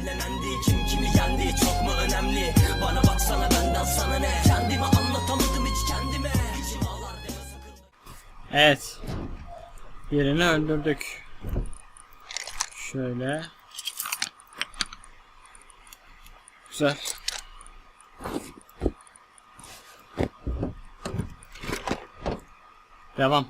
kabullenendi Kim kimi yendi çok mu önemli Bana baksana benden sana ne Kendimi anlatamadım hiç kendime İçim ağlar deme sakın Evet. Birini öldürdük. Şöyle. Güzel. Devam.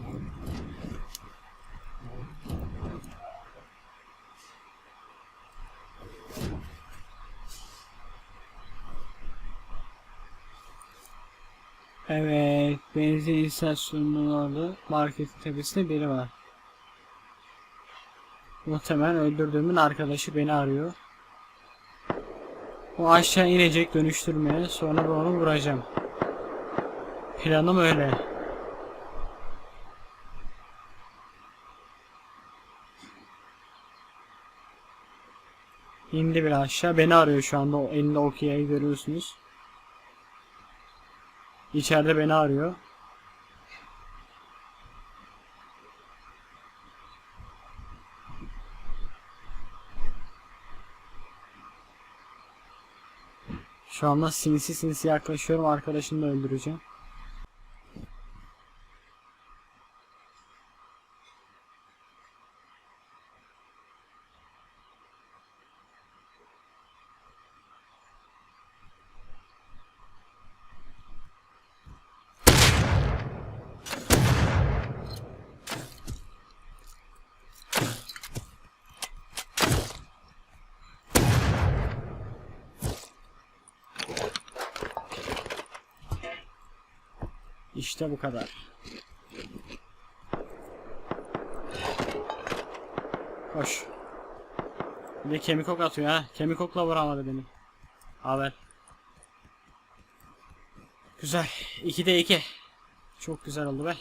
Evet, benzin istasyonunun orada marketin tepesinde biri var. Muhtemelen öldürdüğümün arkadaşı beni arıyor. O aşağı inecek dönüştürmeye, sonra ben onu vuracağım. Planım öyle. İndi bir aşağı, beni arıyor şu anda, elinde okey'i görüyorsunuz. İçeride beni arıyor. Şu anda sinsi sinsi yaklaşıyorum. Arkadaşını da öldüreceğim. İşte bu kadar. Hoş. Bir de kemik ok atıyor ha. Kemik okla vuramadı beni. Haber. Güzel. 2'de 2. Çok güzel oldu be.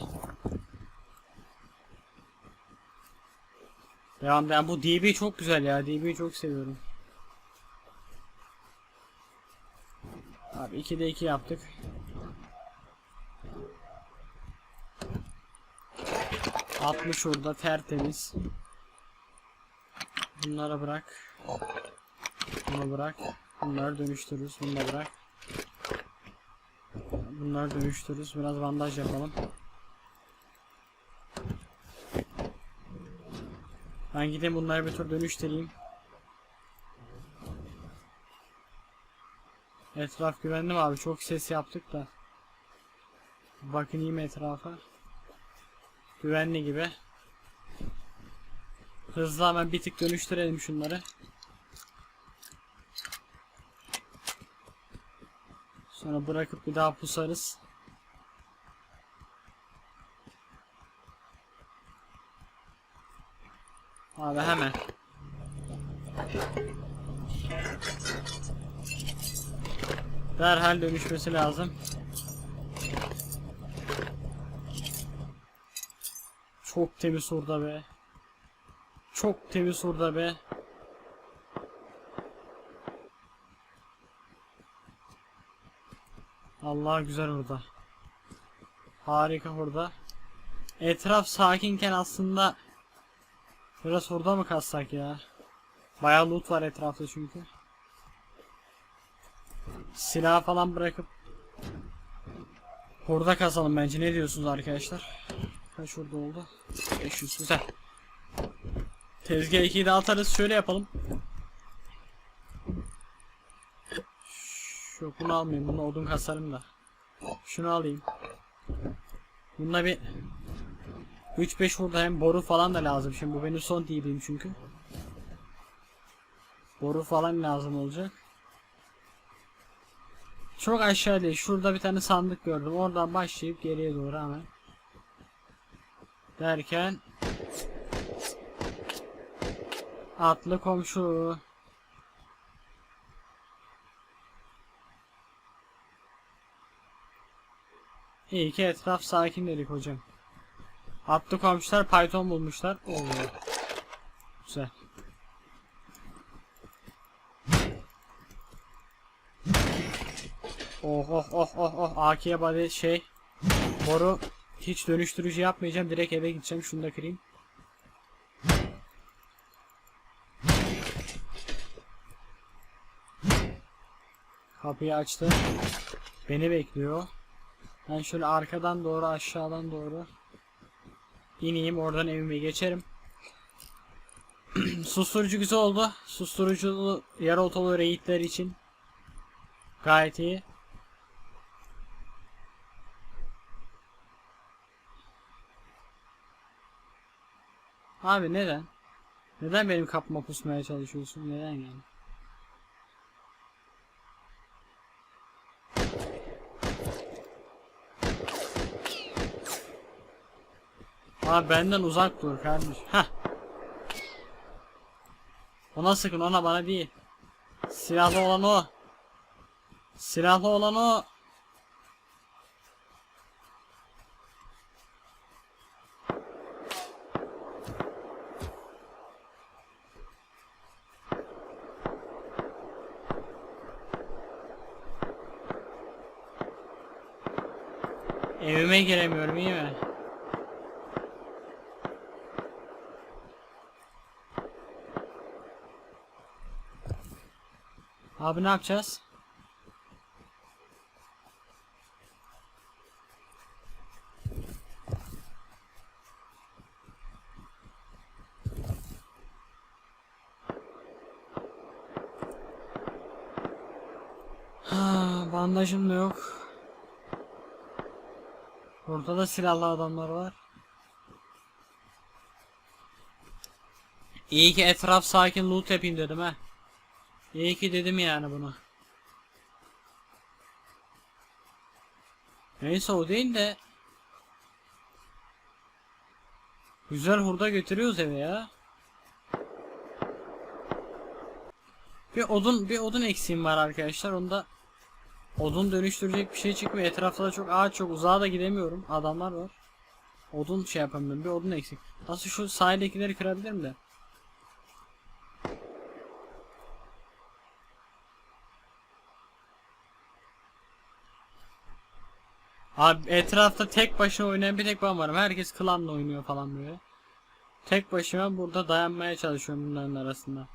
Devam devam. Bu DB çok güzel ya. DB'yi çok seviyorum. Abi 2'de 2 yaptık. Atmış orada tertemiz. Bunları bırak. Bunu bırak. Bunları dönüştürürüz. Bunu da bırak. Bunları dönüştürürüz. Biraz bandaj yapalım. Ben gideyim bunları bir tur dönüştüreyim. Etraf güvenli mi abi? Çok ses yaptık da. Bakın iyi mi etrafa? Güvenli gibi. Hızlı hemen bir tık dönüştürelim şunları. Sonra bırakıp bir daha pusarız. Abi hemen. Derhal dönüşmesi lazım. Çok temiz orada be. Çok temiz orada be. Allah güzel orada. Harika orada. Etraf sakinken aslında biraz orada mı kassak ya? Bayağı loot var etrafta çünkü. Silah falan bırakıp Orada kasalım bence. Ne diyorsunuz arkadaşlar? Kaç orada oldu? 500 güzel. Tezgah 2'yi de atarız. Şöyle yapalım. Şu bunu almayayım. Bunu odun kasarım da. Şunu alayım. Bunda bir 3-5 burada hem boru falan da lazım. Şimdi bu benim son DB'im çünkü. Boru falan lazım olacak. Çok aşağı değil. Şurada bir tane sandık gördüm. Oradan başlayıp geriye doğru hemen. Derken atlı komşu. İyi ki etraf sakin dedik hocam. Atlı komşular Python bulmuşlar. Oo. Güzel. Oh oh oh oh oh AK'ye body şey boru hiç dönüştürücü yapmayacağım direkt eve gideceğim şunu da kırayım. Kapıyı açtı. Beni bekliyor. Ben şöyle arkadan doğru aşağıdan doğru ineyim oradan evime geçerim. Susturucu güzel oldu. Susturucu yarı otolu raidler için gayet iyi. Abi neden? Neden benim kapıma pusmaya çalışıyorsun? Neden yani? Abi benden uzak dur kardeş. Heh. Ona sıkın ona bana değil. Silahlı olan o. Silahlı olan o. Evime giremiyorum iyi mi? Abi ne yapacağız? Ha, bandajım da yok. Burada da silahlı adamlar var. İyi ki etraf sakin loot yapayım dedim ha. İyi ki dedim yani bunu. Neyse o değil de Güzel hurda götürüyoruz eve ya. Bir odun bir odun eksiğim var arkadaşlar. Onda odun dönüştürecek bir şey çıkmıyor. Etrafta da çok ağaç çok uzağa da gidemiyorum. Adamlar var. Odun şey yapamıyorum. Bir odun eksik. Nasıl şu sahildekileri kırabilirim de. Abi etrafta tek başına oynayan bir tek ben varım. Herkes klanla oynuyor falan böyle. Tek başıma burada dayanmaya çalışıyorum bunların arasında.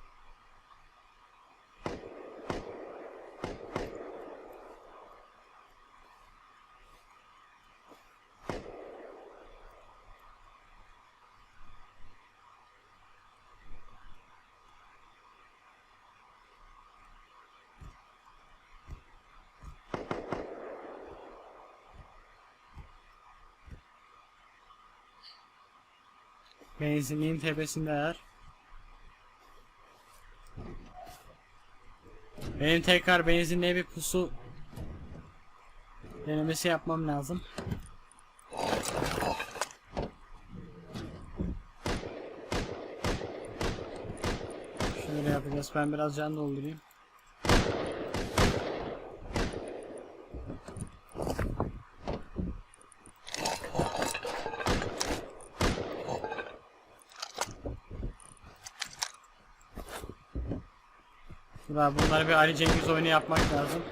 Benzinliğin tepesindeler. Benim tekrar benzinliğe bir pusu denemesi yapmam lazım. Şöyle yapacağız. Ben biraz can doldurayım. Abi bunları bir Ali Cengiz oyunu yapmak lazım.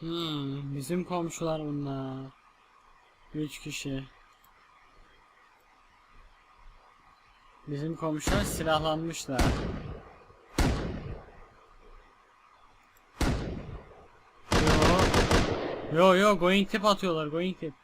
Hmm, bizim komşular bunlar. Üç kişi. Bizim komşular silahlanmışlar. Yo. Yo going tip atıyorlar going tip.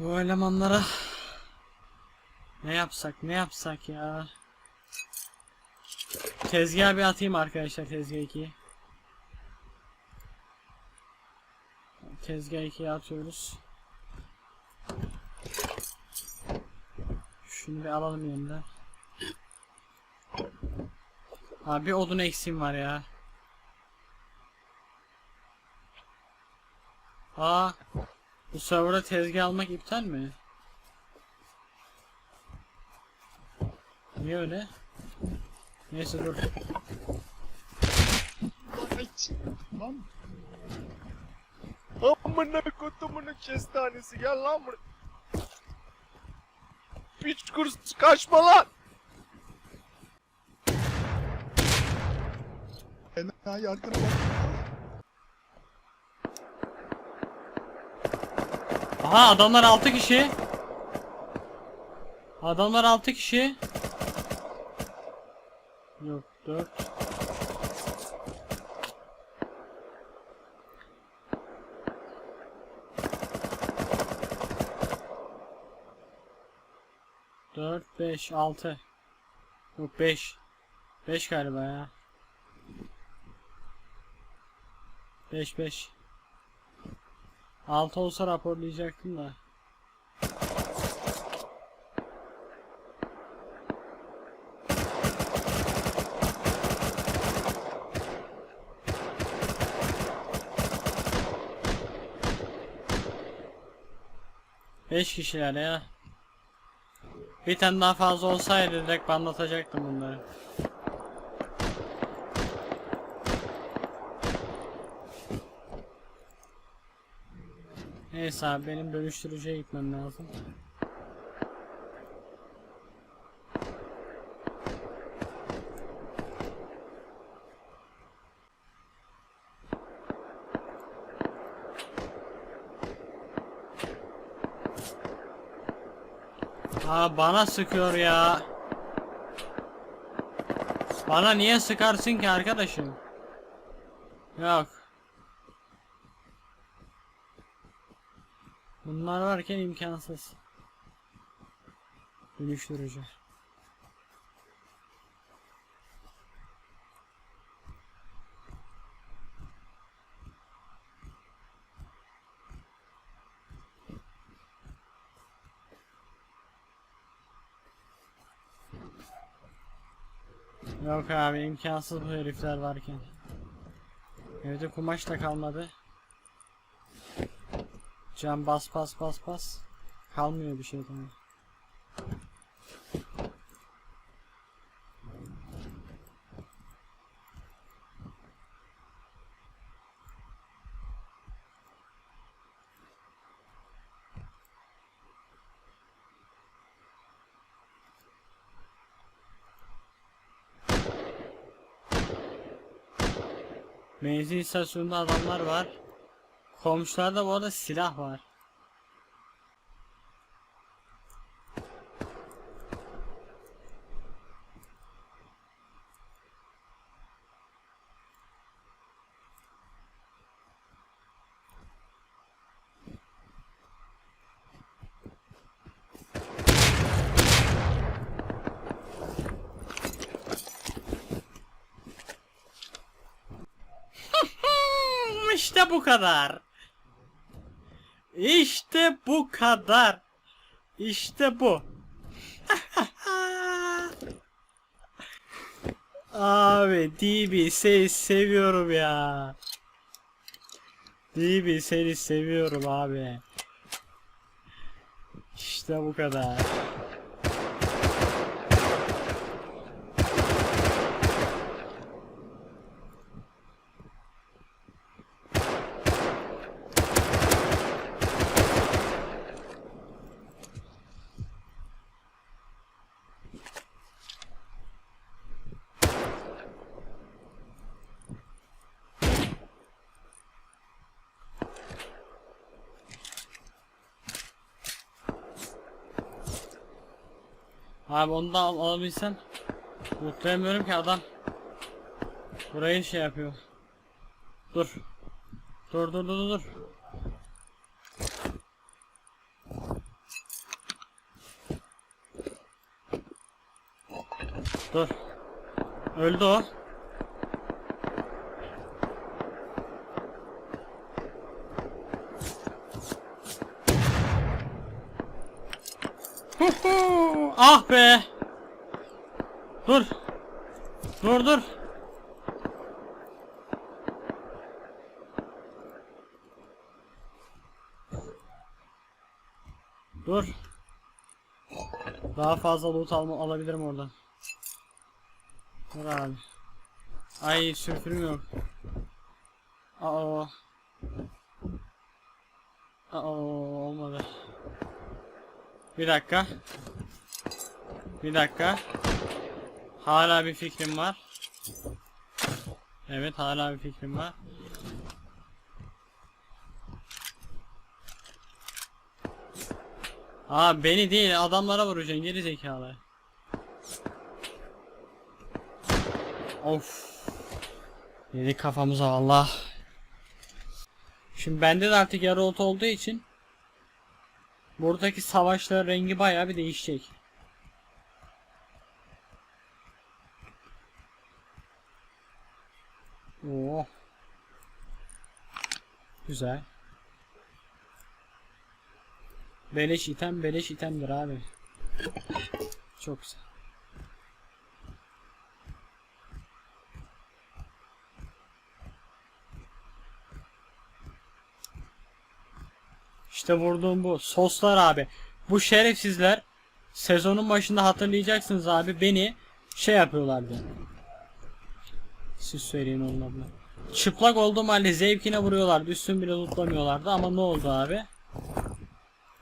Bu elemanlara ne yapsak ne yapsak ya. Tezgah bir atayım arkadaşlar tezgah 2'yi. Tezgah 2'ye atıyoruz. Şunu bir alalım yanında. Abi odun eksiğim var ya. Aa bu serverda tezgah almak iptal mi? Niye öyle? Neyse dur. Lan. Amına kodumunun kestanesi gel lan buraya. Piç kurs kaçma lan. Enayi arkana bak. Aha adamlar 6 kişi. Adamlar 6 kişi. Yok 4. Dört, beş, altı. Yok beş. Beş galiba ya. Beş, beş. 6 olsa raporlayacaktım da. Beş kişiler ya. Bir tane daha fazla olsaydı direkt anlatacaktım bunları. Neyse abi benim dönüştürücüye gitmem lazım. Aa bana sıkıyor ya. Bana niye sıkarsın ki arkadaşım? Yok. Bunlar varken imkansız. Dönüştürücü. Yok abi imkansız bu herifler varken. Evde kumaş da kalmadı. Cam bas bas bas bas. Kalmıyor bir şey tamam. Benzin istasyonunda adamlar var. Komşularda bu arada silah var. İşte bu kadar. İşte bu kadar. İşte bu. Abi DB seni seviyorum ya. DB seni seviyorum abi. İşte bu kadar. Abi onu da al, alabilsen. Muhtemelen ki adam burayı şey yapıyor. Dur dur dur dur, dur. Dur. Öldü o. Huhu, ah be. Dur. Dur dur. Dur. Daha fazla loot alma alabilirim oradan. Dur abi. Ay sülfürüm yok. Aa. Aa olmadı. Bir dakika. Bir dakika. Hala bir fikrim var. Evet hala bir fikrim var. Aa beni değil adamlara vuracaksın geri zekalı. Of. Yedi kafamıza Allah. Şimdi bende de artık yarı ot olduğu için buradaki savaşlar rengi bayağı bir değişecek. Oo. Güzel. Beleş item beleş itemdir abi. Çok güzel. İşte vurduğum bu. Soslar abi. Bu şerefsizler sezonun başında hatırlayacaksınız abi beni şey yapıyorlardı. Siz söyleyin onun adına. Çıplak olduğum halde zevkine vuruyorlardı. Üstün bile tutlamıyorlardı ama ne oldu abi?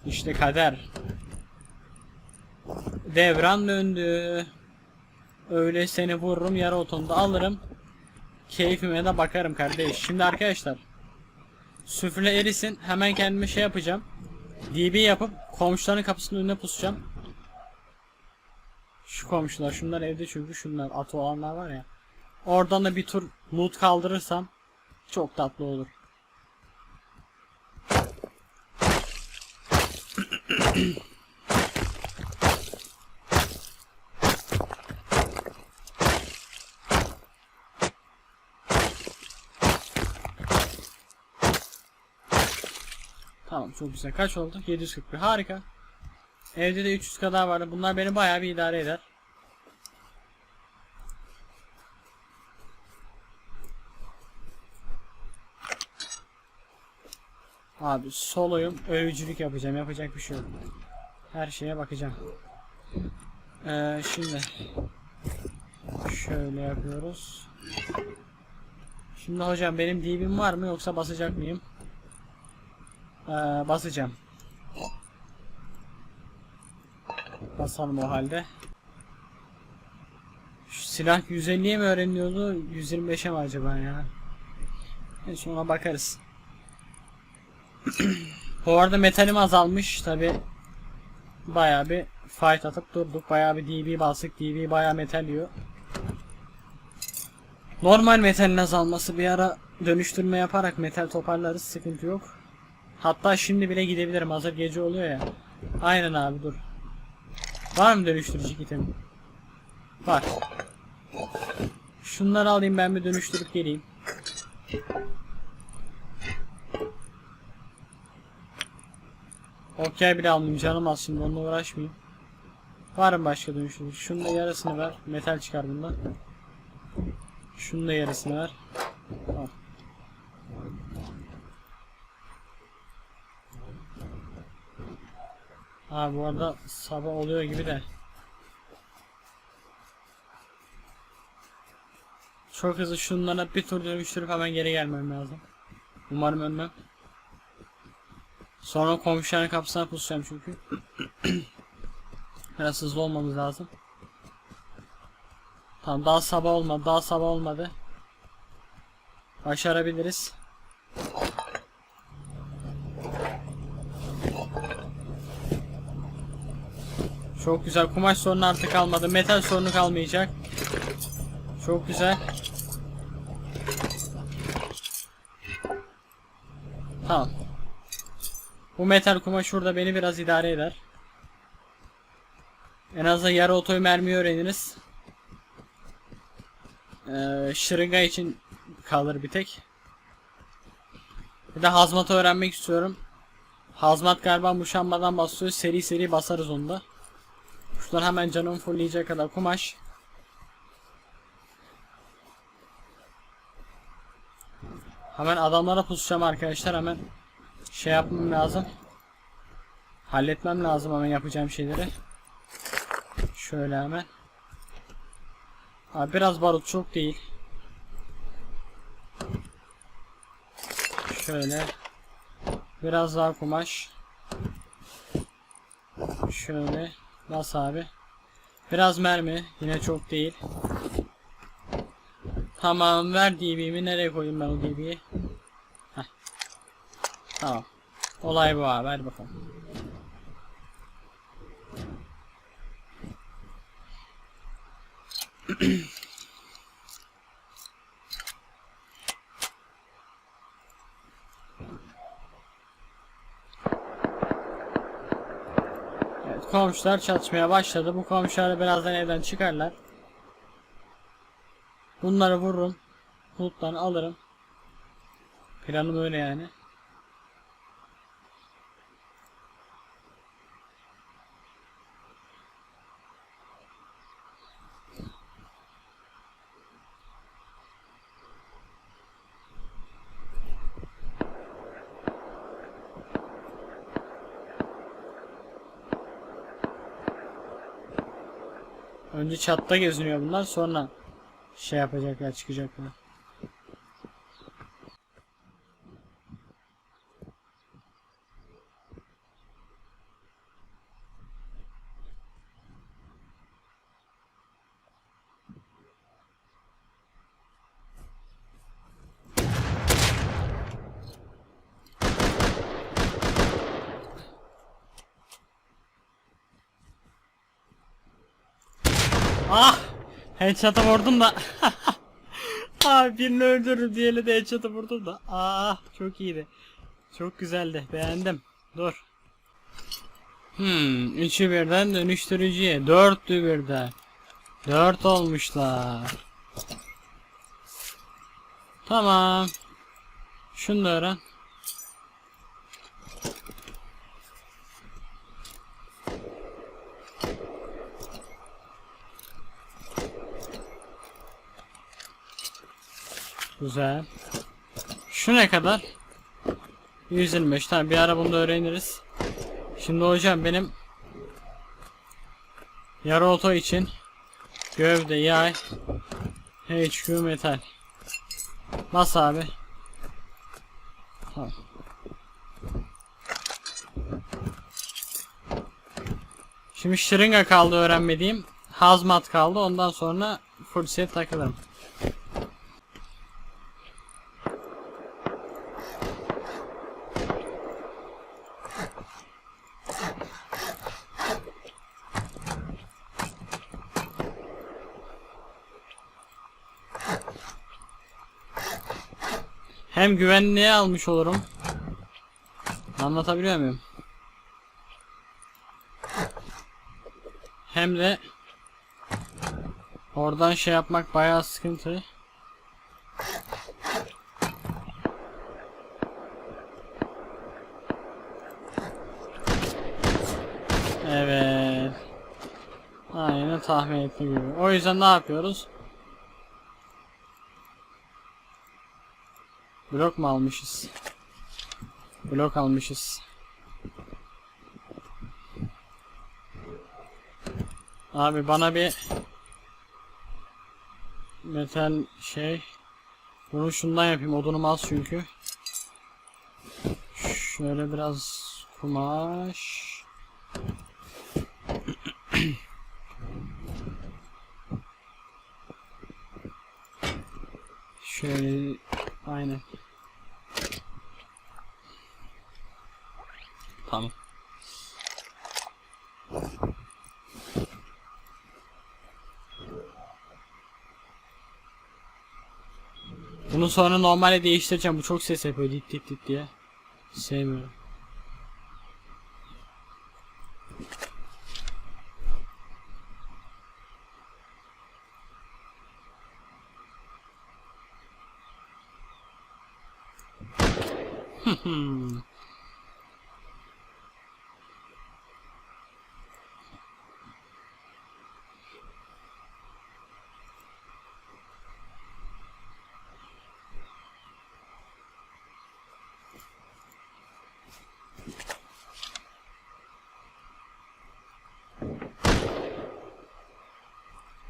İşte kader. Devran döndü. Öyle seni vururum yarı otomda alırım. Keyfime de bakarım kardeş. Şimdi arkadaşlar. Süfle erisin. Hemen kendime şey yapacağım. DB yapıp komşuların kapısının önüne pusacağım. Şu komşular. Şunlar evde çünkü şunlar. Atı olanlar var ya. Oradan da bir tur loot kaldırırsam çok tatlı olur. Tamam çok güzel. Kaç oldu? 741. Harika. Evde de 300 kadar vardı. Bunlar beni bayağı bir idare eder. Abi soloyum. Övücülük yapacağım. Yapacak bir şey yok. Her şeye bakacağım. Ee, şimdi şöyle yapıyoruz. Şimdi hocam benim DB'm var mı yoksa basacak mıyım? Ee, basacağım. Basalım o halde. Şu silah 150'ye mi öğreniyordu? 125'e mi acaba ya? Neyse ona bakarız. Bu arada metalim azalmış tabi. Bayağı bir fight atıp durduk. Bayağı bir DB bastık. DB bayağı metal yiyor. Normal metalin azalması bir ara dönüştürme yaparak metal toparlarız. Sıkıntı yok. Hatta şimdi bile gidebilirim. Hazır gece oluyor ya. Aynen abi dur. Var mı dönüştürücü item? Var. Şunları alayım ben bir dönüştürüp geleyim. Okey bile almayayım canım az şimdi onunla uğraşmayayım. Var mı başka dönüştürücü? Şunun da yarısını ver. Metal çıkar bundan. Şunun da yarısını ver. Al. Ha bu arada sabah oluyor gibi de. Çok hızlı şunlara bir tur dönüştürüp hemen geri gelmem lazım. Umarım ölmem. Sonra komşuların kapısına pusacağım çünkü. Biraz hızlı olmamız lazım. Tamam daha sabah olmadı. Daha sabah olmadı. Başarabiliriz. Çok güzel. Kumaş sorunu artık kalmadı. Metal sorunu kalmayacak. Çok güzel. Tamam. Bu metal kumaş şurada beni biraz idare eder. En azından yarı otoyu mermi öğreniriz. Ee, şırınga için kalır bir tek. Bir de hazmatı öğrenmek istiyorum. Hazmat galiba muşambadan basıyor. Seri seri basarız onu da. Hemen canımı fullleyecek kadar kumaş. Hemen adamlara pusacağım arkadaşlar hemen şey yapmam lazım. Halletmem lazım hemen yapacağım şeyleri. Şöyle hemen. Abi biraz barut çok değil. Şöyle. Biraz daha kumaş. Şöyle. Bas abi. Biraz mermi. Yine çok değil. Tamam ver DB'mi. Nereye koyayım ben o DB'yi? Tamam. Olay bu abi. Hadi bakalım. Evet, komşular çatışmaya başladı. Bu komşular birazdan evden çıkarlar. Bunları vururum. Buluttan alırım. Planım öyle yani. Önce çatta geziniyor bunlar sonra şey yapacaklar çıkacaklar. Ah! Headshot'a vurdum da. ah birini öldürür diğeri de headshot'a vurdum da. Ah çok iyiydi. Çok güzeldi. Beğendim. Dur. Hmm, üçü birden dönüştürücüye. Dörtlü birden. Dört olmuşlar. Tamam. Şunu da öğren. Güzel. Şu ne kadar? 125. Tamam bir ara bunu da öğreniriz. Şimdi hocam benim yarı oto için gövde, yay, HQ metal. Bas abi. Tamam. Şimdi şırınga kaldı öğrenmediğim. Hazmat kaldı. Ondan sonra full set takılırım. Hem güvenliğe almış olurum. Anlatabiliyor muyum? Hem de oradan şey yapmak bayağı sıkıntı. Evet. Aynen tahmin ettiğim gibi. O yüzden ne yapıyoruz? Blok mu almışız? Blok almışız. Abi bana bir metal şey bunu şundan yapayım odunum az çünkü. Şöyle biraz kumaş. Şöyle aynen. Tamam. Bunu sonra normale değiştireceğim. Bu çok ses yapıyor dit dit dit diye. Sevmiyorum.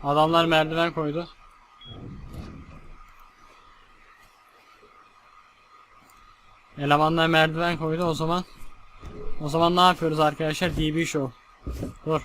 Adamlar merdiven koydu. Elemanlar merdiven koydu o zaman. O zaman ne yapıyoruz arkadaşlar? DB show. Dur.